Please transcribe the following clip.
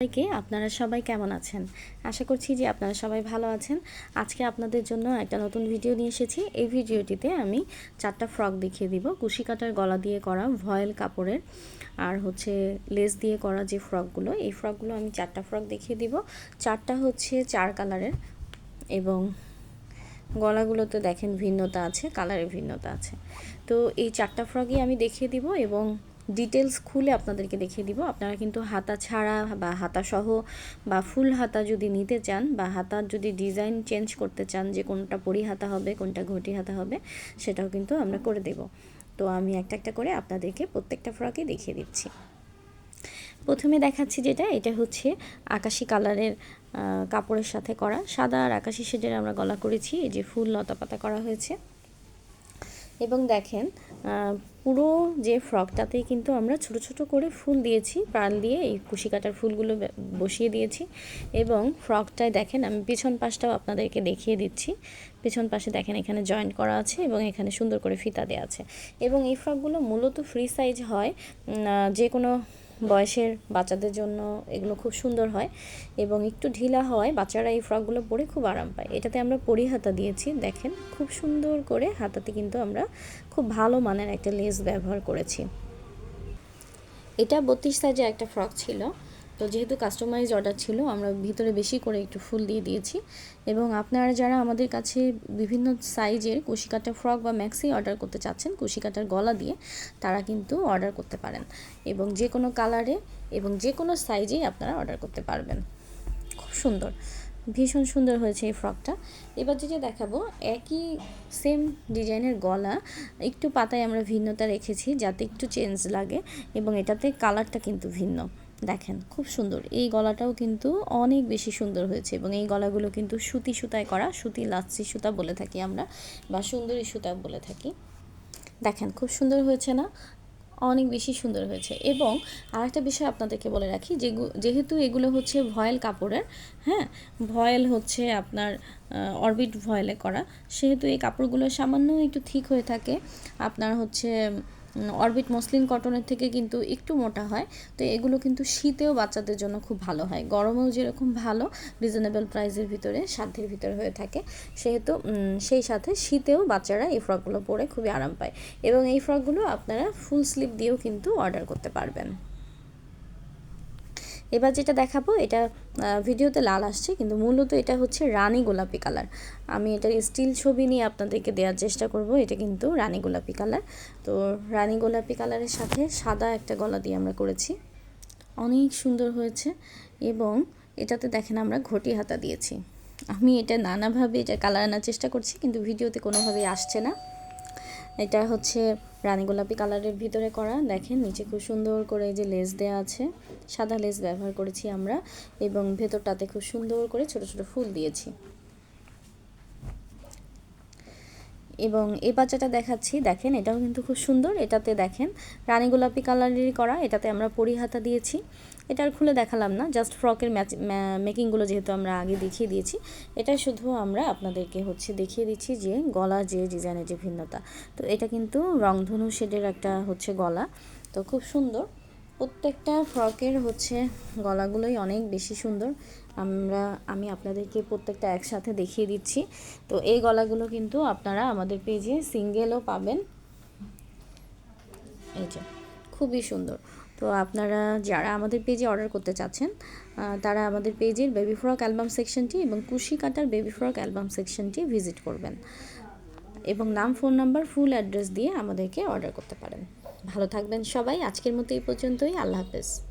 সবাইকে, আপনারা সবাই কেমন আছেন? আশা করছি যে আপনারা সবাই ভালো আছেন। আজকে আপনাদের জন্য একটা নতুন ভিডিও নিয়ে এসেছি। এই ভিডিওটিতে আমি চারটা ফ্রক দেখিয়ে দিব। কুশি কাটার গলা দিয়ে করা ভয়েল কাপড়ের আর হচ্ছে লেস দিয়ে করা যে ফ্রকগুলো, এই ফ্রকগুলো আমি চারটা ফ্রক দেখিয়ে দিব। চারটা হচ্ছে চার কালারের এবং গলাগুলোতে দেখেন ভিন্নতা আছে, কালারের ভিন্নতা আছে। তো এই চারটা ফ্রকই আমি দেখিয়ে দিব এবং ডিটেলস খুলে আপনাদেরকে দেখিয়ে দিব। আপনারা কিন্তু হাতা ছাড়া বা হাতা সহ বা ফুল হাতা যদি নিতে চান বা হাতার যদি ডিজাইন চেঞ্জ করতে চান যে কোনটা পরি হাতা হবে, কোনটা ঘটি হাতা হবে, সেটাও কিন্তু আমরা করে দেব। তো আমি একটা একটা করে আপনাদেরকে প্রত্যেকটা ফ্রকে দেখিয়ে দিচ্ছি। প্রথমে দেখাচ্ছি যেটা, এটা হচ্ছে আকাশি কালারের কাপড়ের সাথে করা। সাদা আর আকাশি শেডের আমরা গলা করেছি, এই যে ফুল লতা পাতা করা হয়েছে। এবং দেখেন পুরো যে ফ্রকটাতেই কিন্তু আমরা ছোট ছোট করে ফুল দিয়েছি পাল দিয়ে এই কুশি কাটার ফুলগুলো বসিয়ে দিয়েছি এবং ফ্রকটায় দেখেন আমি পিছন পাশটাও আপনাদেরকে দেখিয়ে দিচ্ছি। পিছন পাশে দেখেন এখানে জয়েন্ট করা আছে এবং এখানে সুন্দর করে ফিতা দেওয়া আছে। এবং এই ফ্রকগুলো মূলত ফ্রি সাইজ হয় যে কোনো বয়সের বাচ্চাদের জন্য এগুলো খুব সুন্দর হয় এবং একটু ঢিলা হয় বাচ্চারা এই ফ্রকগুলো পরে খুব আরাম পায়। এটাতে আমরা পরি হাতা দিয়েছি, দেখেন খুব সুন্দর করে হাতাতে কিন্তু আমরা খুব ভালো মানের একটা লেস ব্যবহার করেছি। এটা বত্রিশ সাইজের একটা ফ্রক ছিল। তো যেহেতু কাস্টমাইজ অর্ডার ছিল, আমরা ভিতরে বেশি করে একটু ফুল দিয়ে দিয়েছি। এবং আপনারা যারা আমাদের কাছে বিভিন্ন সাইজের কুশিকাটার ফ্রক বা ম্যাক্সি অর্ডার করতে চাচ্ছেন কুশিকাটার গলা দিয়ে, তারা কিন্তু অর্ডার করতে পারেন। এবং যে কোনো কালারে এবং যে কোনো সাইজেই আপনারা অর্ডার করতে পারবেন। খুব সুন্দর। ভীষণ সুন্দর হয়েছে এই ফ্রকটা এবার যেটা দেখাবো, একই সেম ডিজাইনের গলা, একটু পাতায় আমরা ভিন্নতা রেখেছি, যাতে একটু চেঞ্জ লাগে এবং এটাতে কালারটা কিন্তু ভিন্ন। দেখেন, খুব সুন্দর। এই গলাটাও কিন্তু অনেক বেশি সুন্দর হয়েছে এবং এই গলাগুলো কিন্তু সুতি সুতায় করা, সুতি লাচ্ছি সুতা বলে থাকি আমরা বা সুন্দরী সুতা বলে থাকি। দেখেন, খুব সুন্দর হয়েছে না? অনেক বেশি সুন্দর হয়েছে। এবং আরেকটা বিষয় আপনাদেরকে বলে রাখি যে যেহেতু এগুলো হচ্ছে ভয়েল কাপড়ের হ্যাঁ? ভয়েল হচ্ছে আপনার অরবিট ভয়েলে করা। সেহেতু এই কাপড়গুলো সামান্য একটু ঠিক হয়ে থাকে। আপনার হচ্ছে অরবিট মসলিন কটনের থেকে কিন্তু একটু মোটা হয়। তো এগুলো কিন্তু শীতেও বাচ্চাদের জন্য খুব ভালো হয়। গরমেও যেরকম ভালো রিজনেবল প্রাইসের ভিতরে, সাধ্যের ভিতরে হয়ে থাকে। সেহেতু সেই সাথে শীতেও বাচ্চারা এই ফ্রকগুলো পরে খুবই আরাম পায়। এবং এই ফ্রকগুলো আপনারা ফুল স্লিপ দিয়েও কিন্তু অর্ডার করতে পারবেন। এবার যেটা দেখাবো, এটা ভিডিওতে লাল আসছে, কিন্তু মূলত এটা হচ্ছে রানী গোলাপি কালার। আমি এটার স্টিল ছবি নিয়ে আপনাদেরকে দেওয়ার চেষ্টা করব, এটা কিন্তু রানী গোলাপি কালার। তো রানী গোলাপি কালারের সাথে সাদা একটা গলা দিয়ে আমরা করেছি। অনেক সুন্দর হয়েছে এবং এটাতে দেখেন আমরা ঘটি হাতা দিয়েছি। আমি এটা নানাভাবে এটা কালার আনার চেষ্টা করছি, কিন্তু ভিডিওতে কোনোভাবেই আসছে না। এটা হচ্ছে রানী গোলাপি কালারের ভিতরে করা। দেখেন, নিচে খুব সুন্দর করে যে লেস দেওয়া আছে। সাদা লেস ব্যবহার করেছি আমরা এবং ভেতরটাতে খুব সুন্দর করে ছোট ছোট ফুল দিয়েছি। এবং এই বাচ্চাটা দেখাচ্ছি, দেখেন, এটাও কিন্তু খুব সুন্দর, এটাতে দেখেন, রানী গোলাপি কালারেরই করা, এটাতে আমরা পরিহাতা দিয়েছি। এটা আর খুলে দেখালাম না, জাস্ট ফ্রকের ম্যাচ মেকিংগুলো যেহেতু আমরা আগে দেখিয়ে দিয়েছি, এটা শুধু আমরা আপনাদেরকে হচ্ছে দেখিয়ে দিচ্ছি যে গলা যে ডিজাইনের যে ভিন্নতা। তো এটা কিন্তু রংধনু শেডের একটা হচ্ছে গলা, তো খুব সুন্দর। প্রত্যেকটা ফ্রকের হচ্ছে গলাগুলোই অনেক বেশি সুন্দর। আমরা, আমি আপনাদেরকে প্রত্যেকটা একসাথে দেখিয়ে দিচ্ছি। তো এই গলাগুলো কিন্তু আপনারা আমাদের পেজে সিঙ্গেলও পাবেন। এই যে, খুবই সুন্দর। তো আপনারা যারা আমাদের পেজে অর্ডার করতে চাচ্ছেন তারা আমাদের পেজের বেবি ফ্রক অ্যালবাম সেকশনটি এবং কুশি কাটার বেবি ফ্রক অ্যালবাম সেকশনটি ভিজিট করবেন। এবং নাম, ফোন নাম্বার ফুল অ্যাড্রেস দিয়ে আমাদেরকে অর্ডার করতে পারেন। ভালো থাকবেন সবাই। আজকের মতো এই পর্যন্তই। আল্লাহ হাফেজ।